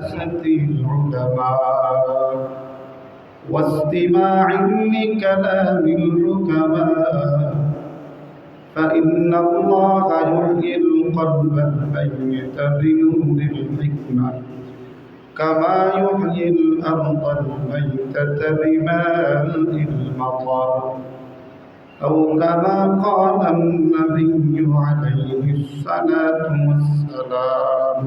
جلسة العلماء واستماع لكلام الحكماء فإن الله يحيي القلب الميت بنور الحكمة كما يحيي الأرض الميتة بماء المطر أو كما قال النبي عليه الصلاة والسلام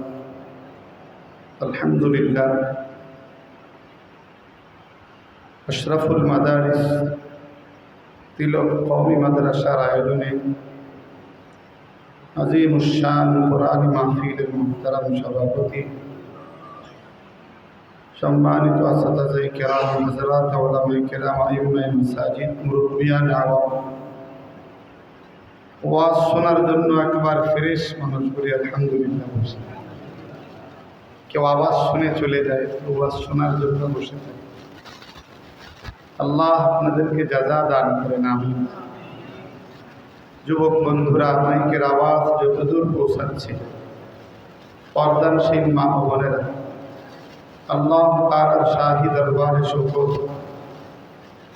আলহামদুলিল্লাহ আশরাফুল মাদারিস তিলক কওমি মাদ্রাসার আয়োজনে আজিম উসান কোরআন মাহফিলের মোহতারাম সভাপতি সম্মানিত আসাদাজাই কেরাম হাজরাত আওলামাই কেরাম আইমাই মাসাজিদ মুরব্বিয়ান আওয়াম ওয়াজ শোনার জন্য একবার ফ্রেশ মানুষগুলি আলহামদুলিল্লাহ কেউ আওয়াজ শুনে চলে যায় ওয়াজ শোনার জন্য বসে থাকে আল্লাহ আপনাদেরকে যাজা দান করেন আমি যুবক বন্ধুরা, মাইকের আওয়াজ যতদূর পৌঁছাচ্ছে পর্দানসীন মা বোনেরা, আল্লাহ তার শাহি দরবারে শুকর।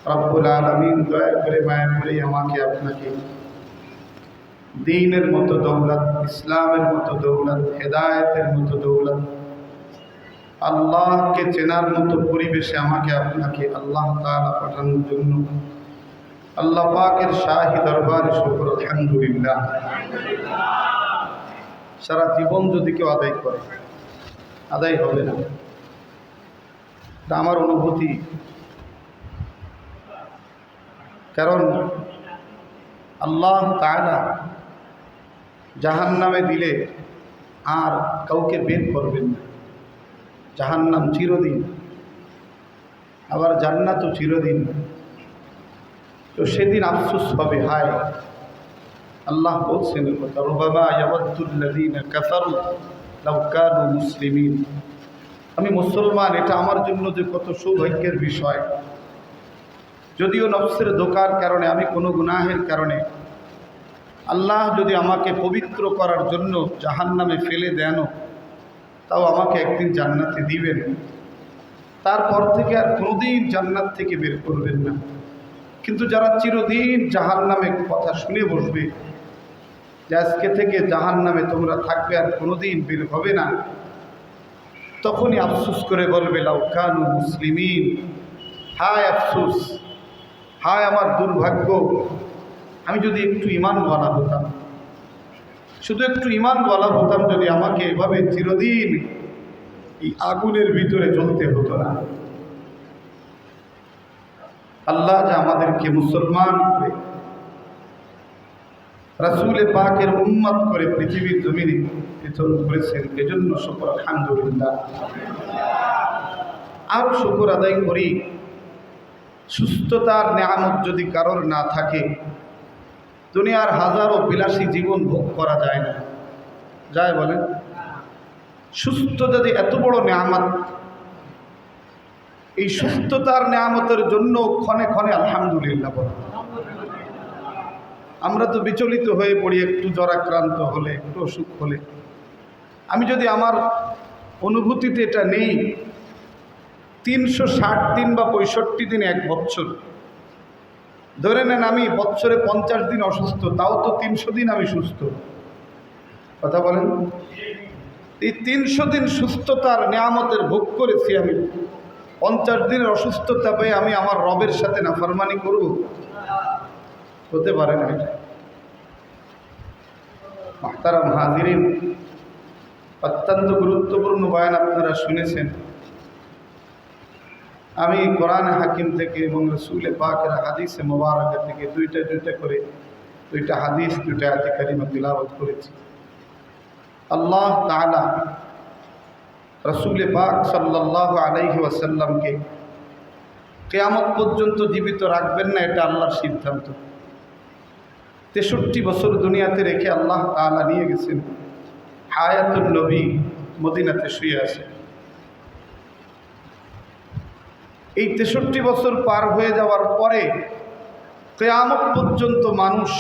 রব্বুল আলমিন দয়া করে মায়া করে আমাকে আপনাকে দিনের মতো দৌলত, ইসলামের মতো দৌলত, হেদায়তের মতো দৌলত আল্লাহকে চেনার মতো পরিবেশে আমাকে আপনাকে আল্লাহ তালা পাঠানোর জন্য আল্লাহ পাকের শাহী দরবারে শুক্র, আলহামদুলিল্লাহ। সারা জীবন যদি কেউ আদায় করে, আদায় হবে না। আমার অনুভূতি। কারণ আল্লাহ তালা জাহান নামে দিলে আর কাউকে বের করবেন না। জাহান্নাম চিরদিন, আবার জান্নাতও চিরদিন। তো সেদিন আফসোস হবে, হায়। আল্লাহ বলছেন কথা আমি মুসলমান, এটা আমার জন্য যে কত সৌভাগ্যের বিষয়। যদিও নফসের দোকার কারণে, আমি কোনো গুনাহের কারণে। আল্লাহ যদি আমাকে পবিত্র করার জন্য জাহান নামে ফেলে দেন তাও আমাকে একদিন জান্নাতে দিবেন। তারপর থেকে আর কোনোদিন জান্নাত থেকে বের করবেন না। কিন্তু যারা চিরদিন জাহান নামে কথা শুনে বসবে, যে আজকে থেকে জাহান নামে তোমরা থাকবে আর কোনোদিন বের হবে না, তখনই আফসুস করে বলবে লাউকানু মুসলিমিন। হায় আফসুস, হায় আমার দুর্ভাগ্য, আমি যদি একটু ইমান বলা হতাম শুধু একটু ইমান বলা হতাম যদি আমাকে এভাবে চিরদিন এই আগুনের ভিতরে জ্বলতে হতো না। আল্লাহ যা আমাদেরকে মুসলমান করে, রাসুলে পাকের উন্মত করে পৃথিবীর জমিনে পৃথন করেছেন, এজন্য শুকর, আলহামদুলিল্লাহ। আরও শুকর আদায় করি, সুস্থতার নেয়ামত যদি কারোর না থাকে দুনিয়ার হাজারো বিলাসী জীবন ভোগ করা যায় না। যায় বলেন। সুস্থ যদি এত বড় নেয়ামত, এই সুস্থতার নেয়ামতের জন্য ক্ষণে ক্ষণে আলহামদুলিল্লাহ বলে আমরা তো বিচলিত হয়ে পড়ি একটু জ্বরাক্রান্ত হলে, একটু অসুখ হলে। আমি যদি আমার অনুভূতিতে এটা নেই, তিনশো ষাট দিন বা পঁয়ষট্টি দিন এক বছর ধরে নেন আমি বৎসরে পঞ্চাশ দিন অসুস্থ, তাও তো তিনশো দিন আমি সুস্থ। কথা বলেন। এই তিনশো দিন সুস্থতার নিয়ামতের ভোগ করেছি আমি। পঞ্চাশ দিনের অসুস্থতা পেয়ে আমি আমার রবের সাথে নাফরমানি করব? হতে পারে না এটা। মাহতারাম হাজিরিন, অত্যন্ত গুরুত্বপূর্ণ বয়ান আপনারা শুনেছেন। আমি কোরআন হাকিম থেকে এবং রসুলে পাকের হাদিসে মোবারকা থেকে দুইটা দুইটা করে, দুইটা হাদিস, দুইটা আতি কারিমা তিলাবত করেছি। আল্লাহ তালা রসুল পাক সাল্লাহ আলাইহি ওয়াসাল্লামকে কেয়ামত পর্যন্ত জীবিত রাখবেন না, এটা আল্লাহর সিদ্ধান্ত। তেষট্টি বছর দুনিয়াতে রেখে আল্লাহ তাআলা নিয়ে গেছেন। হায়াতুল নবী মদিনাতে শুয়ে আছে এই তেষট্টি বছর পার হয়ে যাওয়ার পরে কেয়ামত পর্যন্ত মানুষ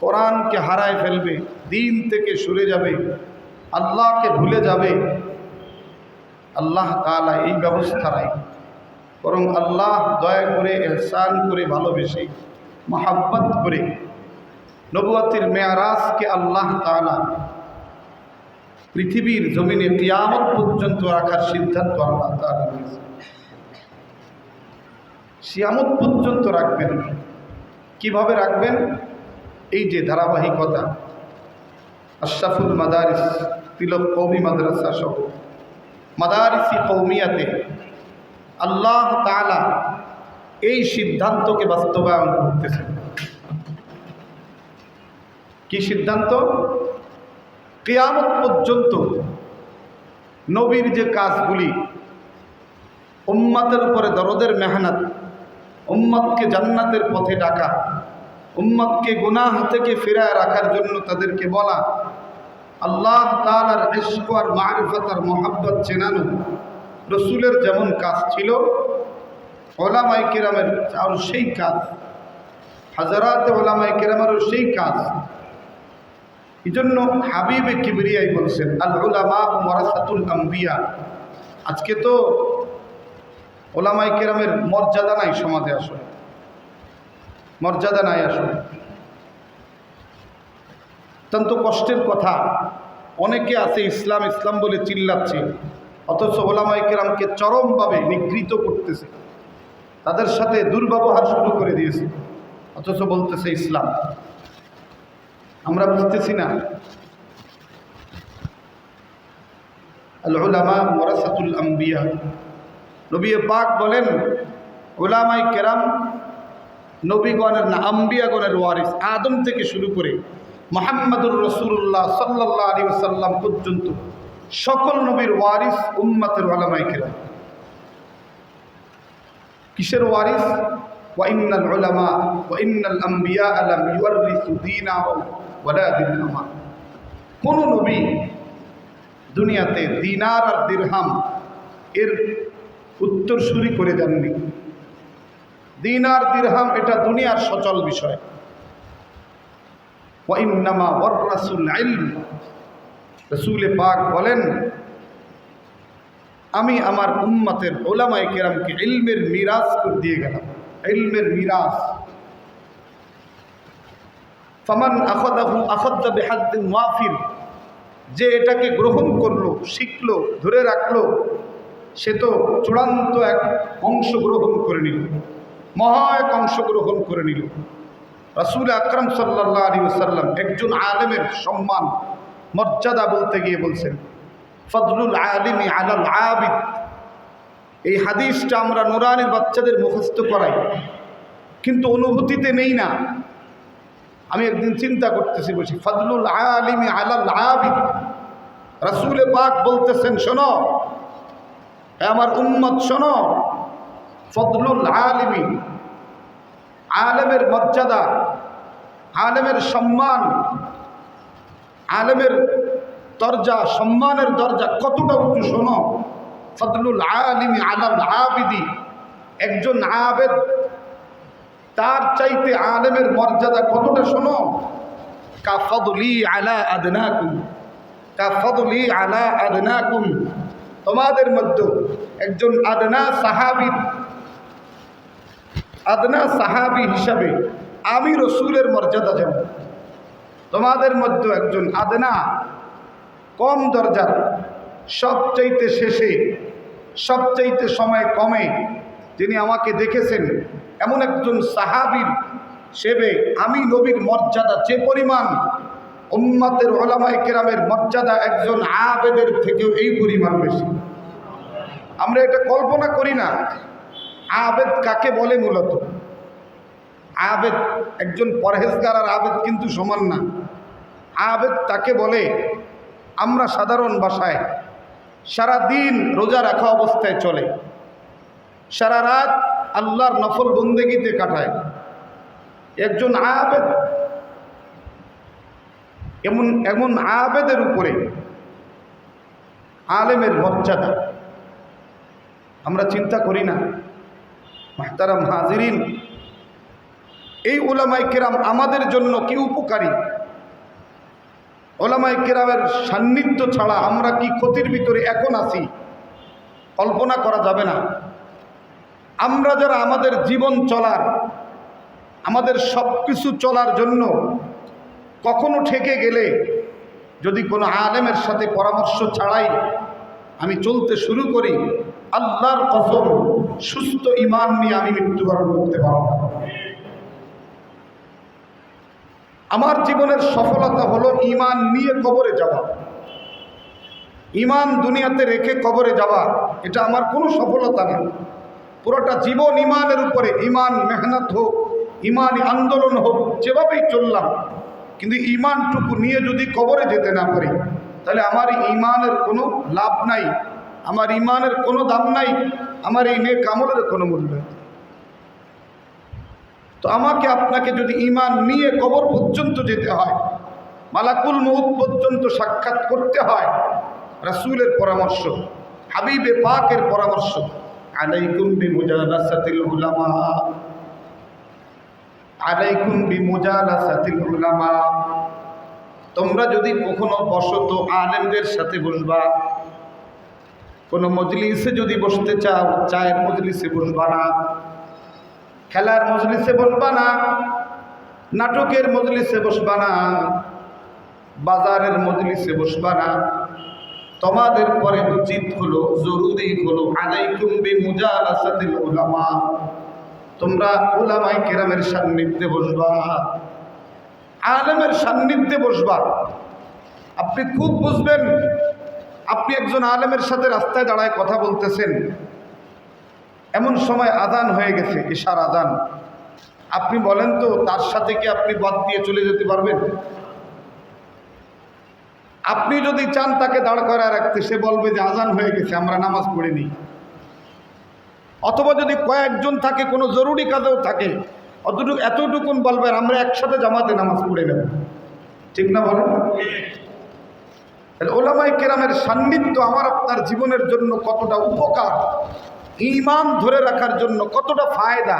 কোরআনকে হারায় ফেলবে, দিন থেকে সরে যাবে, আল্লাহকে ভুলে যাবে। আল্লাহ তাআলা এই ব্যবস্থা নাই। বরং আল্লাহ দয়া করে, এহসান করে, ভালোবেসে, মহাব্বত করে নবুয়াতির মেয়ারাজকে আল্লাহ তাআলা পৃথিবীর জমিনে কিয়ামত পর্যন্ত রাখার সিদ্ধান্ত আল্লাহ তাআলা নিয়েছে সিয়ামত পর্যন্ত রাখবেন। কীভাবে রাখবেন? এই যে ধারাবাহিকতা। আশরাফুল মাদারিস, তিলক কৌমি মাদ্রাসা সহ। মাদারিসি কৌমিয়াতে আল্লাহ তাআলা এই সিদ্ধান্তকে বাস্তবায়ন করতেছেন। কি সিদ্ধান্ত? কেয়ামত পর্যন্ত নবীর যে কাজগুলি, উম্মাতের উপরে দরদের মেহনত উম্মতকে জান্নাতের পথে ডাকা, উম্মতকে গুনাহ থেকে ফেরায় রাখার জন্য তাদেরকে বলা, আল্লাহ তালার ইস্ক আর মারিফত আর মোহাব্বত চেনানো। রসুলের যেমন কাজ ছিল ওলামাই কেরামের আর সেই কাজ, হাজারাতে ওলামাই কেরামেরও সেই কাজ। এই জন্য হাবিবে কিবরিয়াই বলছেন আল উলামা মরাসাতুল আম্বিয়া। আজকে তো ওলামাই কেরামের মর্যাদা নাই সমাজে আসলে। মর্যাদা নাই আসলে। অত্যন্ত কষ্টের কথা। অনেকে আছে ইসলাম ইসলাম বলে চিল্লাচ্ছে। অথচ ওলামাই কেরামকে চরমভাবে নিগৃহীত করতেছে। তাদের সাথে দুর্ব্যবহার শুরু করে দিয়েছে। অথচ বলতেছে ইসলাম। আমরা বুঝতেছি না। আল উলামা ওরাসাতুল আম্বিয়া নবী পাক বলেন ওলামাই কেরাম নবীগণের না, আম্বিয়াগণের ওয়ারিস, আদম থেকে শুরু করে মোহাম্মদুর রসুল্লাহ সাল্লাহ আলী সাল্লাম পর্যন্ত সকল নবীর ওয়ারিস উম্মাতের ওলামাই কেরাম। কিসের ওয়ারিস? ওয়াইনাল উলামা ওয়াইনাল আম্বিয়া আলাম ইউরিসু দীনাহুম ওয়ালা কোন নবী দুনিয়াতে দিনার আর দিরহাম এর উত্তরসূরি করে যাননি দিন আর দিরহাম এটা দুনিয়ার সচল বিষয়। রাসুল পাক বলেন, আমি আমার উম্মতের ওলামাই কেরামকে ইলমের মিরাজ করে দিয়ে গেলাম। ইলমের মিরাজ। ফামান আখদাহু আখদ্দা বেহাদ্দিন ওয়াফির। যে এটাকে গ্রহণ করল, শিখলো, ধরে রাখল সে তো চূড়ান্ত এক অংশগ্রহণ করে নিল। মহা এক অংশগ্রহণ করে নিল। রাসুল আকরম সাল্লাহ আলী সাল্লাম একজন আলেমের সম্মান, মর্যাদা বলতে গিয়ে বলছেন ফজলুল আলিমি আলাল আবিদ। এই হাদিসটা আমরা নোরানের বাচ্চাদের মুখস্থ করাই, কিন্তু অনুভূতিতে নেই না। আমি একদিন চিন্তা করতেছি, বলছি ফজলুল আলিমি আলাল আবিদ? রাসুলে পাক বলতেছেন, শোনো হে আমার উম্মত শোনো। ফজলুল আলিমি। আলেমের মর্যাদা, আলেমের সম্মান, আলেমের দরজা, সম্মানের দরজা কতটা উঁচু শোনো। ফজলুল আলিমি আলাল আবিদি। একজন আবেদ, তার চাইতে আলেমের মর্যাদা কতটা শোনো। কা কাফদলি আলা আদনাকুম। কাফদলি আলা আদনাকুম। তোমাদের মধ্যে একজন আদনা সাহাবির আদনা সাহাবি হিসাবে আমি রসুলের মর্যাদা যেমন তোমাদের মধ্যে একজন আদনা কম দরজার, সবচাইতে শেষে, সবচাইতে সময় কমে যিনি আমাকে দেখেছেন, এমন একজন সাহাবির সেবে আমি নবীর মর্যাদা যে পরিমাণ উম্মাতের ওলামাই কেরামের মর্যাদা একজন আবেদের থেকেও এই পরিমাণ বেশি। আমরা এটা কল্পনা করি না। আবেদ কাকে বলে মূলত? আবেদ একজন পরহেজগার আর আবেদ কিন্তু সমান না। আবেদ তাকে বলে, আমরা সাধারণ ভাষায় সারা দিন রোজা রাখা অবস্থায় চলে। সারা রাত আল্লাহর নফল বন্দেগিতে কাটায়। একজন আবেদ এমন এমন আবেদের উপরে আলেমের মর্যাদা। আমরা চিন্তা করি না। মাহতারাম হাজিরিন, এই ওলামাই কেরাম আমাদের জন্য কি উপকারী? ওলামাই কেরামের সান্নিধ্য ছাড়া আমরা কি ক্ষতির ভিতরে এখন আছি? কল্পনা করা যাবে না। আমরা যারা আমাদের জীবন চলার, আমাদের সব কিছু চলার জন্য কখনো ঠেকে গেলে যদি কোনো আলেমের সাথে পরামর্শ ছাড়াই আমি চলতে শুরু করি, আল্লাহর কসম, সুস্থ ইমান নিয়ে আমি মৃত্যুবরণ করতে পারব না। আমার জীবনের সফলতা হলো ইমান নিয়ে কবরে যাওয়া। ইমান দুনিয়াতে রেখে কবরে যাওয়া, এটা আমার কোনো সফলতা না। পুরোটা জীবন ইমানের উপরে ইমান মেহনত হোক ইমান আন্দোলন হোক, যেভাবেই চললাম কিন্তু ইমানটুকু নিয়ে যদি কবরে যেতে না পারি, তাহলে আমার ইমানের কোনো লাভ নাই, আমার ইমানের কোনো দাম নাই, আমার এই নেক আমলের কোনো মূল্য তো আমাকে আপনাকে যদি ইমান নিয়ে কবর পর্যন্ত যেতে হয়, মালাকুল মৌত পর্যন্ত সাক্ষাৎ করতে হয়, রাসুলের পরামর্শ, হাবিবে পাকের পরামর্শ, আলাইকুম বিমুজালাসাতিল উলামা। আলাইকুম বিমুজালাসাতিল উলামা। তোমরা যদি কখনো বসো তো আলেমদের সাথে বসবা, কোনো মজলিসে যদি বসতে চাও, চায়ের মজলিসে বসবা না, খেলার মজলিসে বসবা না, নাটকের মজলিসে বসবা না, বাজারের মজলিসে বসবা না, তোমাদের পরে উচিত হলো, জরুরি হলো, আলাইকুম বি মুজালাসাতিল উলামা। তোমরা ওলামাই কেরামের সান্নিধ্যে বসবা। আলেমের সান্নিধ্যে বসবা। আপনি খুব বুঝবেন, আপনি একজন আলেমের সাথে রাস্তায় দাঁড়ায় কথা বলতেছেন। এমন সময় আদান হয়ে গেছে ঈশার আদান আপনি বলেন তো, তার সাথে কি আপনি বাদ দিয়ে চলে যেতে পারবেন? আপনি যদি চান তাকে দাঁড় করায় রাখতে, সে বলবে যে আজান হয়ে গেছে, আমরা নামাজ পড়িনি অথবা যদি কয়েকজন থাকে, কোনো জরুরি কাজেও থাকে, অতটুকু, এতটুকুন বলবেন, আমরা একসাথে জামাতে নামাজ পড়ে নেব। ঠিক না বলেন? ওলামাই কেরামের সান্নিধ্য আমার আপনার জীবনের জন্য কতটা উপকার ইমান ধরে রাখার জন্য কতটা ফায়দা,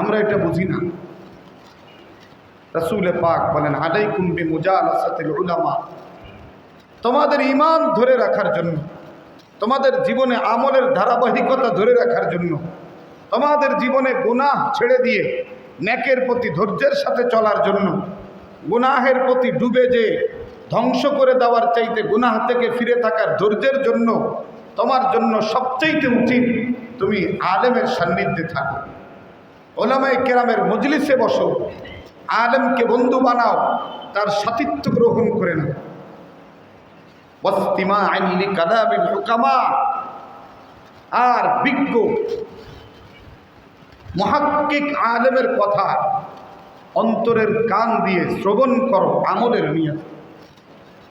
আমরা এটা বুঝি না। রসুলে পাক বলেন, আলাইকুম বি মুজালাসাতিল উলামা। তোমাদের ইমান ধরে রাখার জন্য তোমাদের জীবনে আমলের ধারাবাহিকতা ধরে রাখার জন্য, তোমাদের জীবনে গুনাহ ছেড়ে দিয়ে ন্যাকের প্রতি ধৈর্যের সাথে চলার জন্য, গুনাহের প্রতি ডুবে যে ধ্বংস করে দেওয়ার চাইতে গুনাহ থেকে ফিরে থাকার ধৈর্যের জন্য তোমার জন্য সবচাইতে উচিত তুমি আলেমের সান্নিধ্যে থাকো। ওলামাই কেরামের মজলিসে বসো, আলেমকে বন্ধু বানাও, তার সাতিত্ব গ্রহণ করে নাও। আর বিজ্ঞ, মহাক্কিক আলেমের কথা অন্তরের কান দিয়ে শ্রবণ করো আমলের নিয়ে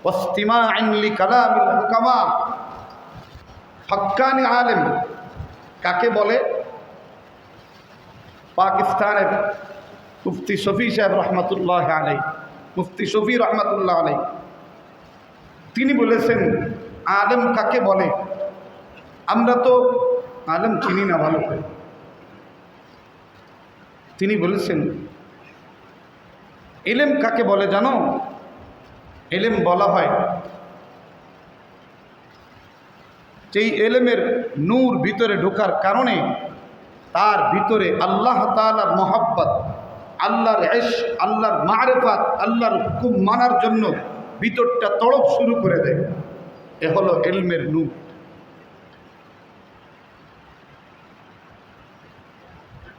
বস্তিমা আইনলি কালামিল হুকামা। হক্কানি আলেম কাকে বলে? পাকিস্তানের মুফতি শফি সাহেব রহমতুল্লাহ আলাই মুফতি শফি রহমতুল্লাহ আলাই তিনি বলেছেন আলেম কাকে বলে? আমরা তো আলেম চিনি না ভালো করে। তিনি বলেছেন, এলেম কাকে বলে জানো? এলেম বলা হয়। যেই এলেমের নূর ভিতরে ঢোকার কারণে তার ভিতরে আল্লাহ তালার মহাব্বত, আল্লাহর এশ আল্লাহর মারেফাত, আল্লাহর হুকুম মানার জন্য ভিতরটা তড়প শুরু করে দেয়। এ হলো এলমের নূর।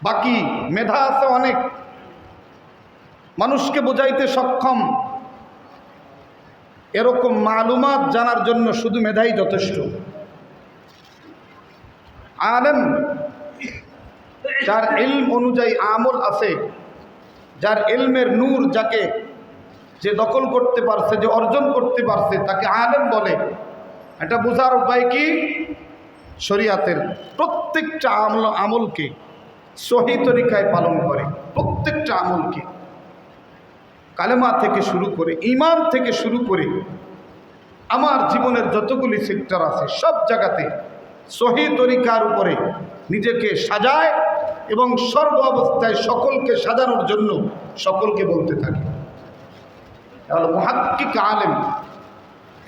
বাকি মেধা আছে অনেক। মানুষকে বোঝাইতে সক্ষম। এরকম মালুমাত জানার জন্য শুধু মেধাই যথেষ্ট। আলেম যার এলম অনুযায়ী আমল আছে, যার এলমের নূর যাকে যে দখল করতে পারছে, যে অর্জন করতে পারছে, তাকে আলেম বলে। এটা বোঝার উপায় কি? শরিয়াতের প্রত্যেকটা আমল, আমলকে সহি তরিকায় পালন করে। প্রত্যেকটা আমলকে। কালেমা থেকে শুরু করে ইমান থেকে শুরু করে, আমার জীবনের যতগুলি সেক্টর আছে, সব জায়গাতে সহি তরিকার উপরে নিজেকে সাজায় এবং সর্ব অবস্থায় সকলকে সাজানোর জন্য সকলকে বলতে থাকে। তাহলে মহাক্কিক আলেম।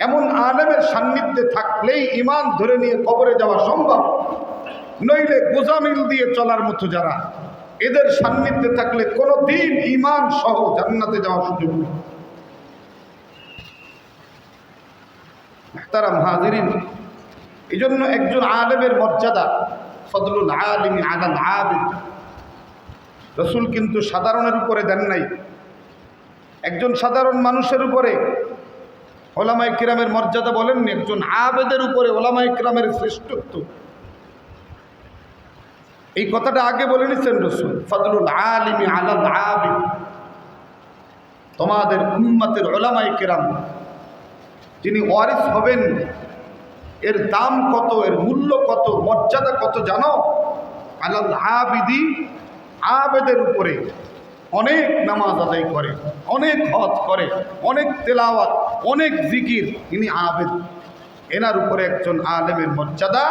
এমন আলেমের সান্নিধ্যে থাকলেই ইমান ধরে নিয়ে কবরে যাওয়া সম্ভব। নইলে গোজামিল দিয়ে চলার মতো যারা, এদের সান্নিধ্যে থাকলে কোনো দিন ইমান সহ জান্নাতে যাওয়ার সুযোগ নেই। তারা মহাজিরিন এই জন্য একজন আলেমের মর্যাদা ফদলুল আলিম আলাল আবিদ। রসুল কিন্তু সাধারণের উপরে দেন নাই। একজন সাধারণ মানুষের উপরে ওলামাই কিরামের মর্যাদা বলেননি, একজন আবেদের উপরে ওলামাই কিরামের শ্রেষ্ঠত্ব। এই কথাটা আগে বলে নিচ্ছেন রসুল, ফদলুল আলিমি আলাল আবিদ তোমাদের উম্মতের ওলামাই কিরাম যিনি ওয়ারিস হবেন, এর দাম কত, এর মূল্য কত, মর্যাদা কত জানো? আলাল আবিদি, আবেদের উপরে। অনেক নামাজ আদায় করে, অনেক হজ করে, অনেক তেলাওয়াত, অনেক জিকির। ইনি আবেদ। এনার উপরে একজন আলেমের মর্যাদা,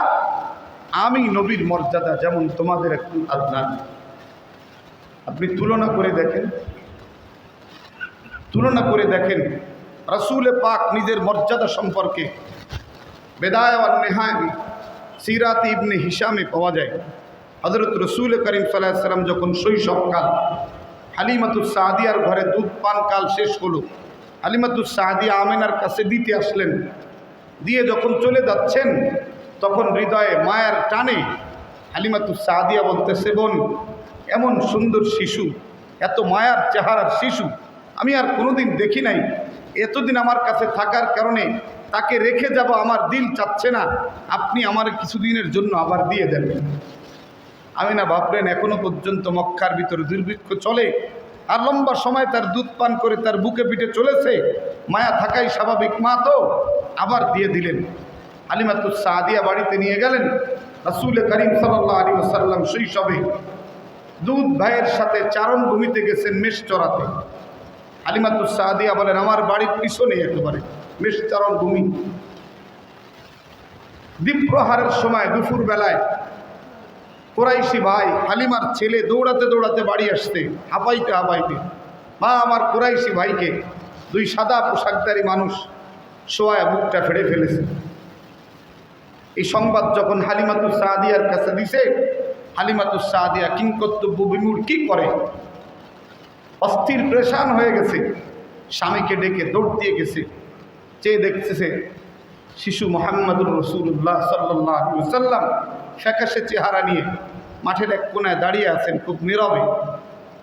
আমি নবীর মর্যাদা যেমন তোমাদের একটু আদনান আপনি তুলনা করে দেখেন। তুলনা করে দেখেন, রসুলে পাক নিজের মর্যাদা সম্পর্কে। বেদায় নেহায়, সিরাত ইবনে হিসামে পাওয়া যায়। হজরত রসুল করিম সাল্লাহ সাল্লাম যখন শৈশবকাল হালিমাতুর সাহাদিয়ার ঘরে দুধ পান কাল শেষ হলো। হালিমাতুর সাহাদিয়া আমেনার কাছে দিতে আসলেন। দিয়ে যখন চলে যাচ্ছেন, তখন হৃদয়ে মায়ের টানে হালিমাতুর সাহাদিয়া বলতেছে, বোন, এমন সুন্দর শিশু, এত মায়ার চেহারার শিশু, আমি আর কোনোদিন দেখি নাই। এতদিন আমার কাছে থাকার কারণে তাকে রেখে যাব আমার দিল চাচ্ছে না। আপনি আমার কিছুদিনের জন্য আবার দিয়ে দেন। আমি না ভাবলেন এখনও পর্যন্ত মক্কার ভিতরে দুর্ভিক্ষ চলে। আর লম্বা সময় তার দুধ পান করে তার বুকে পিঠে চলেছে। মায়া থাকাই স্বাভাবিক। মা তো আবার দিয়ে দিলেন। আলিমাতুর সাদিয়া বাড়িতে নিয়ে গেলেন। রাসুল করিম সাল্লাহ আলী সাল্লাম শৈশবে দুধ ভাইয়ের সাথে চারণ ভূমিতে গেছেন মেষ চড়াতে। আলিমাতুর সাদিয়া বলেন, আমার বাড়ির পিছনে একেবারে মেষ চারণ ভূমি। দ্বীপ্রহারের সময় দুপুর বেলায় কোরাইশি ভাই, হালিমার ছেলে দৌড়াতে দৌড়াতে বাড়ি আসতে হাঁপাইতে হাঁপাইতে। মা আমার কোরাইশি ভাইকে দুই সাদা পোশাকদারি মানুষ সোয়া বুকটা ফেড়ে ফেলেছে। এই সংবাদ যখন হালিমাতুর সাহাদিয়ার কাছে দিছে হালিমাতুর সাহাদিয়া কিংকর্তব্য বিমূর কি করে? অস্থির প্রেশান হয়ে গেছে। স্বামীকে ডেকে দৌড় দিয়ে গেছে। চেয়ে দেখতেছে শিশু মোহাম্মদুর রসুল্লাহ সাল্লাহ সাল্লাম ফ্যাকাশে চেহারা নিয়ে মাঠের এক কোনায় দাঁড়িয়ে আছেন খুব নীরবে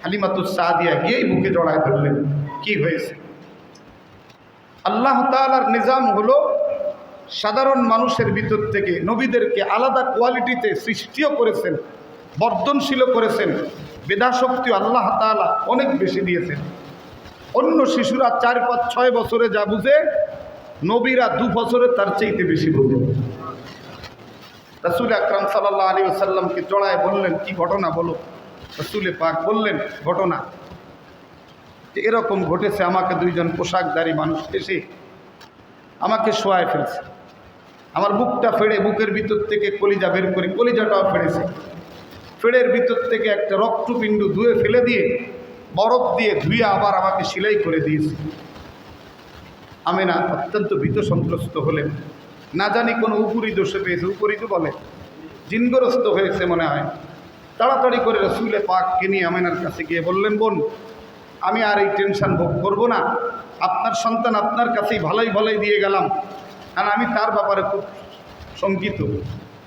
হালিমাতুর সাদিয়া। গিয়েই বুকে জড়ায় ধরলেন, কি হয়েছে? আল্লাহ তালার নিজাম হলো, সাধারণ মানুষের ভিতর থেকে নবীদেরকে আলাদা কোয়ালিটিতে সৃষ্টিও করেছেন, বর্ধনশীলও করেছেন বেদাশক্তি আল্লাহ তালা অনেক বেশি দিয়েছেন। অন্য শিশুরা চার পাঁচ ছয় বছরে যা বুঝে, নবীরা দু বছরে তার চাইতে বেশি বোঝে। রসুল আকরাম সাল্লাহ আলী আসাল্লামকে জড়ায় বললেন, কি ঘটনা বলো? রসুলে পাক বললেন, ঘটনা। যে এরকম ঘটেছে, আমাকে দুইজন পোশাকধারী মানুষ এসে আমাকে শোয়ায় ফেলছে। আমার বুকটা ফেড়ে, বুকের ভিতর থেকে কলিজা বের করে, কলিজাটাও ফেড়েছে। ফেড়ের ভিতর থেকে একটা রক্তপিণ্ড ধুয়ে ফেলে দিয়ে, বরফ দিয়ে ধুয়ে আবার আমাকে সেলাই করে দিয়েছে। আমি না, অত্যন্ত ভীত সন্ত্রস্ত হলেন। না জানি কোনো উপরি দোষে পেয়েছে উপরি তো বলে। জিনগ্রস্ত হয়েছে মনে হয়। তাড়াতাড়ি করে রসুলে পাককে নিয়ে আমিনার কাছে গিয়ে বললেন, বোন, আমি আর এই টেনশন ভোগ করব না। আপনার সন্তান আপনার কাছেই ভালোই ভালোই দিয়ে গেলাম। আর আমি তার ব্যাপারে খুব শঙ্কিত।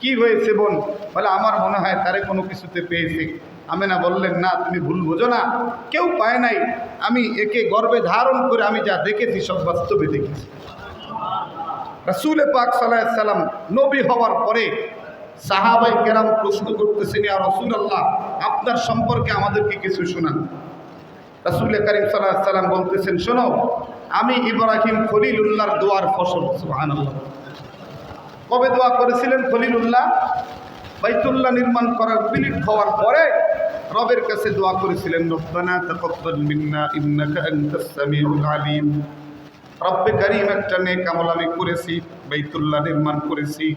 কি হয়েছে বোন? বলে, আমার মনে হয় তারে কোনো কিছুতে পেয়েছে। আমেনা বললেন, না, তুমি ভুল বোঝো না। কেউ পায় নাই। আমি একে গর্বে ধারণ করে আমি যা দেখেছি সব বাস্তবে দেখেছি। রসুল পাক সাল্লাম নবী হওয়ার পরে সাহাবাই কেরাম প্রশ্ন করতেছেন আর রসুল আল্লাহ আপনার সম্পর্কে আমাদেরকে কিছু শোনান। রসুল করিম সাল্লাহ সাল্লাম বলতেছেন, শোনো, আমি ইব্রাহিম খলিলুল্লাহর দোয়ার ফসল কবে দোয়া করেছিলেন খলিলুল্লাহ? বাইতুল্লাহ নির্মাণ করার বিলিট হওয়ার পরে রবের কাছে দোয়া করেছিলেন, রব্বানা মিন্না ইন্নাকা আনতাস সামিউল আলিম। রব্বে কারীম একটা নেক আমল আমি করেছি, বাইতুল্লাহ নির্মাণ করেছি।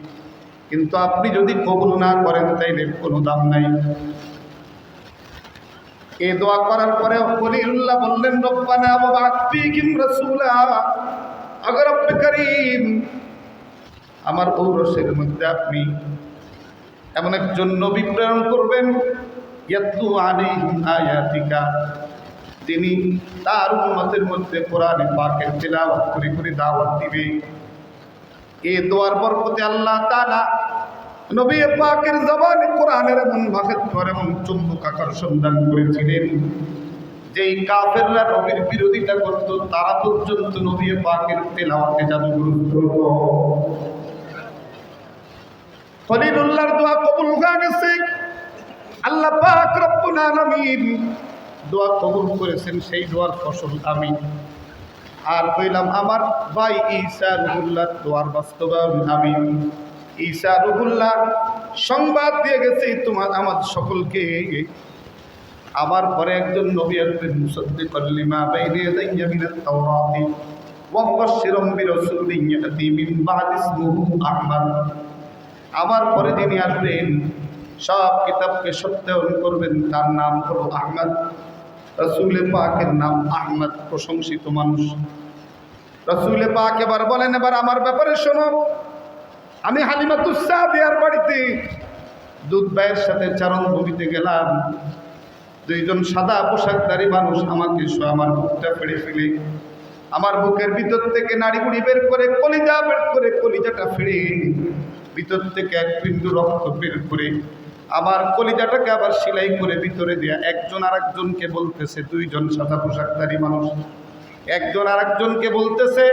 কিন্তু আপনি যদি কবুল না করেন, তাইলে কোনো দাম নাই। এ দোয়া করার পরে খলিলুল্লাহ বললেন, রব্বানা বা'থ ফীহিম রাসূলা আগর রব্বে কারীম, আমার ঔরসের মধ্যে আপনি এমন একজন নবী প্রেরণ করবেন, ইয়াতলু আলাইহিম আয়াতিকা। তিনি তার উম্মতের মধ্যে কোরআনে পাকের তেলাওয়াত করে করে দাওয়াত দিবে। এ দোয়ার পর বরকতে আল্লাহ তাআলা নবী পাকের জবানে কোরআনের এমন ভাগত করে এমন চুম্বক আকর্ষণ দান করেছিলেন, যেই কাফেররা নবীর বিরোধিতা করত, তারা পর্যন্ত নবী পাকের তেলাওয়াতে জাদুগ্রস্ত হতো খলিলুল্লাহর দোয়া কবুল হয়ে গেছে। আল্লাহ পাক রব্বুল আলামিন দোয়া কবুল করেছেন, সেই দোয়ার ফসল আমি। আর কইলাম আমার ভাই ঈসা রুহুল্লাহ, দোয়ার বাস্তবায়ন আমি। ঈসা রুহুল্লাহ, সংবাদ দিয়ে গেছে তোমার, আমার সকলকে। আমার পরে একজন নবী আমার পরে যিনি আসবেন, সব কিতাবকে সত্যায়ন করবেন, তার নাম হলো আহমদ। রসুলে পাকের নাম আহমদ, প্রশংসিত মানুষ। রসুলে পাক এবার বলেন, এবার আমার ব্যাপারে শোনো। আমি হালিমাতুসাদিয়ার বাড়িতে দুধ ভাইয়ের সাথে চারণ ভূমিতে গেলাম। দুইজন সাদা পোশাকধারী মানুষ আমাকে আমার বুকটা ফেড়ে ফেলে। আমার বুকের ভিতর থেকে নাড়ি বুড়ি বের করে, কলিজা বের করে কলিজাটা ফেড়ে, ভিতর থেকে এক বিন্দু রক্ত বের করে আমার কলিজাটাকে আবার সেলাই করে ভিতরে দেয়া একজন আর একজনকে বলতেছে, দুইজন সাদা পোশাকধারী মানুষ। একজন আর একজনকে বলতেছে,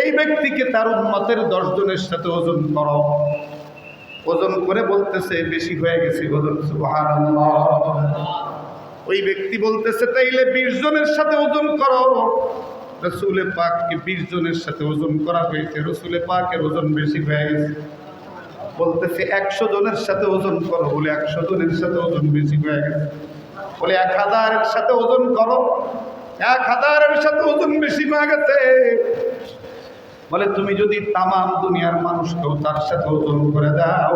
এই ব্যক্তিকে তার উন্মতের দশজনের সাথে ওজন করো। ওজন করে বলতেছে, বেশি হয়ে গেছে ওজন। ওই ব্যক্তি বলতেছে, তাইলে বিশ জনের সাথে ওজন করো। রসুলে পাককে বিশ জনের সাথে ওজন করা হয়েছে। রসুলে পাকের ওজন বেশি হয়ে গেছে। বলতেছে, একশো জনের সাথে ওজন করো। বলে, একশো জনের সাথে ওজন বেশি হয়ে গেছে। বলে, এক হাজারের সাথে ওজন করো। এক হাজারের সাথে ওজন বেশি হয়ে গেছে। বলে, তুমি যদি তামাম দুনিয়ার মানুষকেও তার সাথে ওজন করে দাও,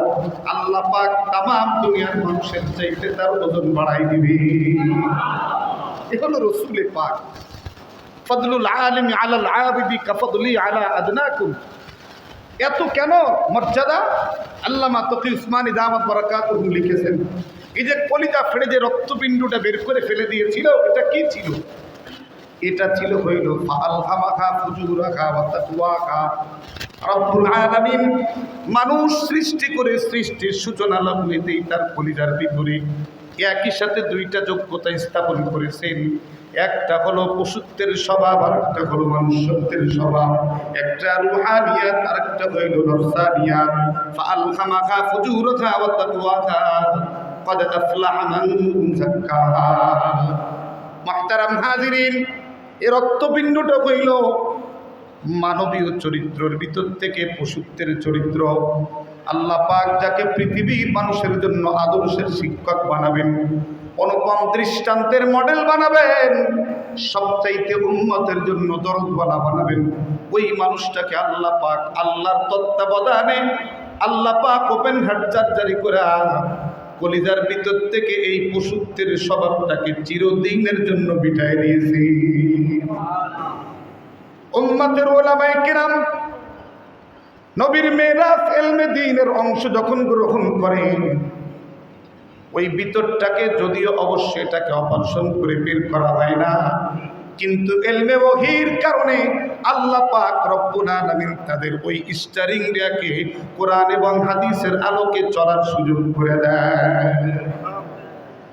আল্লাহ পাক তামাম দুনিয়ার মানুষের চাইতে তার ওজন বাড়াই দিবি। এ হলো রসুলে পাক। ফদলুল আলিম আলাল আবিদি কাফদুলি আলা আদনাকুম। এত কেন? মর্যাদা? আল্লামা তকি উসমানী দামাত বরাকাতুহুম লিখেছেন। এই যে কলিজা ফেড়ে যে রক্তপিণ্ডটা বের করে ফেলে দিয়েছিল, এটা কি ছিল? এটা ছিল হইল মানুষ সৃষ্টি করে সৃষ্টির সূচনা লগ্নেতেই তার কলিজার ভিতরে একই সাথে দুইটা যোগ্যতা স্থাপন করেছেন। একটা হলো পশুত্বের স্বভাব আর একটা হলো মনুষ্যত্বের স্বভাব একটা রুহানিয়াত আর একটা হইল নফসানিয়াত ফাআলহামাখা ফুজুরাখা ওয়া তাকওয়াখা قد أفلح من زكاها মাহতারাম হাজিরিন এ রক্তপিণ্ডটা হইল মানবীয় চরিত্রের ভিতর থেকে পশুত্বের চরিত্র আল্লাহ পাক যাকে পৃথিবীর মানুষের জন্য আদর্শের শিক্ষক বানাবেন অনুপম দৃষ্টান্তের মডেল বানাবেন। সবচাইতে উন্মতের জন্য দরদবালা বানাবেন। ওই মানুষটাকে আল্লাহ পাক আল্লাহর তত্ত্বাবধানে আল্লাহ পাক ওপেন হার্ট জারি করে কলিজার ভিতর থেকে এই পশুত্বের স্বভাবটাকে চিরদিনের জন্য বিটায় দিয়েছি। উম্মাতের ওলামায় কেরাম নবীর মেরাজ এলমে দিনের অংশ যখন গ্রহণ করে ওই ভিতরটাকে যদিও অবশ্যই এটাকে অপারেশন করে বের করা হয় না। কিন্তু এলমে ওহির কারণে আল্লাহ পাক রব্বুল আলামিন তাদের ওই স্টারিং রিয়াকে কোরআন এবং হাদিসের আলোকে চলার সুযোগ করে দেয়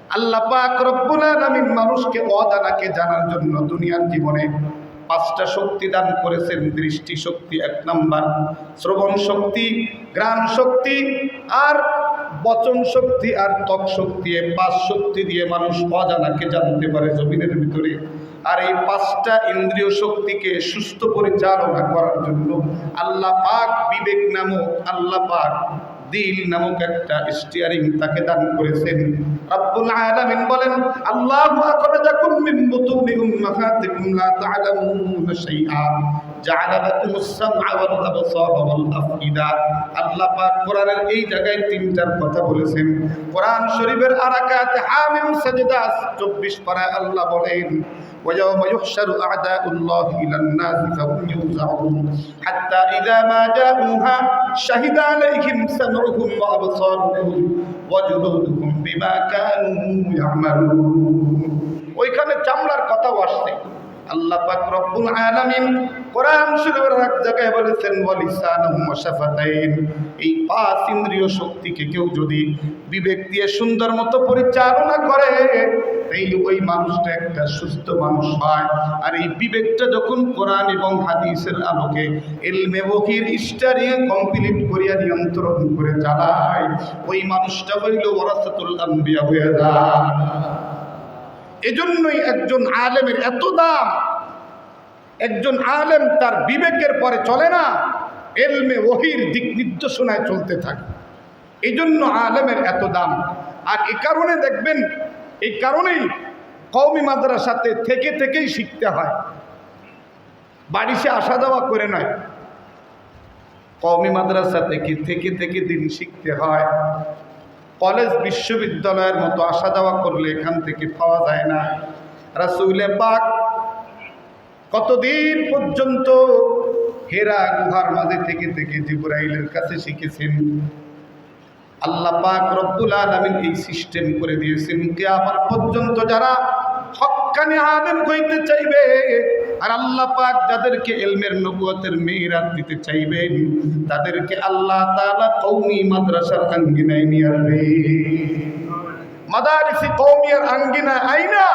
আল্লাহ পাক রব্বুল আলামিন মানুষকে অজানাকে জানার জন্য দুনিয়ার জীবনে পাঁচটা শক্তি দান করেছেন। দৃষ্টি শক্তি এক নাম্বার শ্রবণ শক্তি গ্রাম শক্তি আর বচন শক্তি আর ত্বক শক্তি পাঁচ শক্তি দিয়ে মানুষ অজানাকে জানতে পারে জমিনের ভিতরে। আর এই পাঁচটা ইন্দ্রিয় শক্তিকে সুস্থ পরিচালনা করার জন্য আল্লাহ পাক বিবেক নামক, আল্লাহ পাক দিল নামক একটা স্টিয়ারিং তাকে দান করেছেন। রব্বুল আলামিন বলেন, আল্লাহু আখরাজাকুম মিন বুতুনি উম্মাহাতিকুম লা তা'লামুনা শাইআ। জাআলা লাকুমুস সামআ ওয়াল আবসার ওয়াল আফইদা আল্লাহ পাক কোরআনের এই জায়গায় তিনটার কথা বলেছেন কোরআন শরীফের আরাকাত হামিম সাজদা 24 পারায় আল্লাহ বলেন ويوم يحشر أعداء الله إلى الناس فهم يوزعون حتى إذا ما جاءوها شهد عليهم سمعهم وأبصارهم وجلودهم بما كانوا يعملون ওইখানে চামড়ার কথাও আসছে আল্লাহ পাক রব্বুল আলামিন কোরআন শরীফের এক জায়গায় বলেছেন, ওয়ালিসানুহুম ওয়াশাফাতাইন এই পাঁচ ইন্দ্রিয় শক্তিকে কেউ যদি বিবেক দিয়ে সুন্দর মতো পরিচালনা করে এই ওই মানুষটা একটা সুস্থ মানুষ হয়। আর এই বিবেকটা যখন কোরআন এবং হাদিসের আলোকে এলমে বহির স্টারিয়ে কমপ্লিট করিয়া নিয়ন্ত্রণ করে চালায়, ওই মানুষটা হইল ওরাসাতুল আম্বিয়া হয়ে যায়। এজন্যই একজন আলেমের এত দাম। একজন আলেম তার বিবেকের পরে চলে না, এলমে ওহির দিক নির্দেশনায় চলতে থাকে। এই জন্য আলেমের এত দাম। আর এ কারণে দেখবেন এই কারণেই কওমি মাদ্রাসাতে থেকে থেকেই শিখতে হয়। বাড়িতে আসা যাওয়া করে নয়। কওমি মাদ্রাসা থেকে থেকে থেকে দিন শিখতে হয়? কলেজ বিশ্ববিদ্যালয়ের মতো আসা যাওয়া করলে এখান থেকে পাওয়া যায় না। রাসুলে পাক কতদিন পর্যন্ত হেরা গুহার মাঝে থেকে থেকে জিব্রাইলের কাছে শিখেছেন? আল্লাহ পাক রব্বুল আলামিন এই সিস্টেম করে দিয়েছেন। কিয়ামত পর্যন্ত যারা হক্কানি আলেম হইতে চাইবে আর আল্লাহ পাক যাদেরকে এলমের নবুয়তের মেয়েরাত দিতে চাইবেন, তাদেরকে আল্লাহ তাআলা কৌমি মাদ্রাসার আঙ্গিনায় নিয়ে আসবে। মাদারিসি কওমিয়ার আঙ্গিনায় আইনা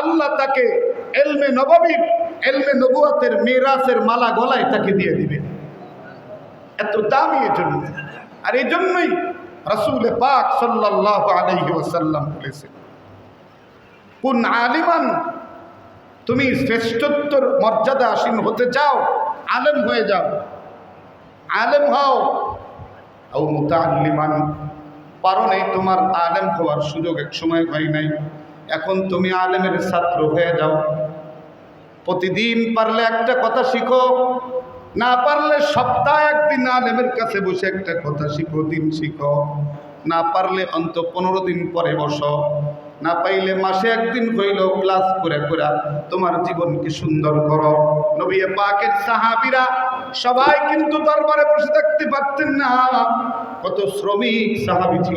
আল্লাহ তাকে এলমে নববীর এলমে নবুয়তের মেরাসের মালা গলায় তাকে দিয়ে দিবেন এত দামি এজন্য। আর এই জন্যই রসুল পাক সাল্লাহ আলহি ওসাল্লাম বলেছেন, কোন আলিমান তুমি শ্রেষ্ঠত্বর মর্যাদা আসীন হতে চাও, আলেম হয়ে যাও। আলেম হও। ও মুতাল্লিমান পারো নেই তোমার আলেম হওয়ার সুযোগ এক সময় হয় নাই। এখন তুমি আলেমের ছাত্র হয়ে যাও। প্রতিদিন পারলে একটা কথা শিখো, না পারলে সপ্তাহে একদিন আলেমের কাছে বসে একটা কথা শিখো, দিন শিখো। না পারলে অন্ত পনেরো দিন পরে বসো। না পাইলে মাসে একদিন হইল ক্লাস করে করে তোমার জীবনকে সুন্দর করো। নবী পাকের সাহাবিরা সবাই কিন্তু দরবারে বসে থাকতে পারতেন না। কত শ্রমিক সাহাবি ছিল।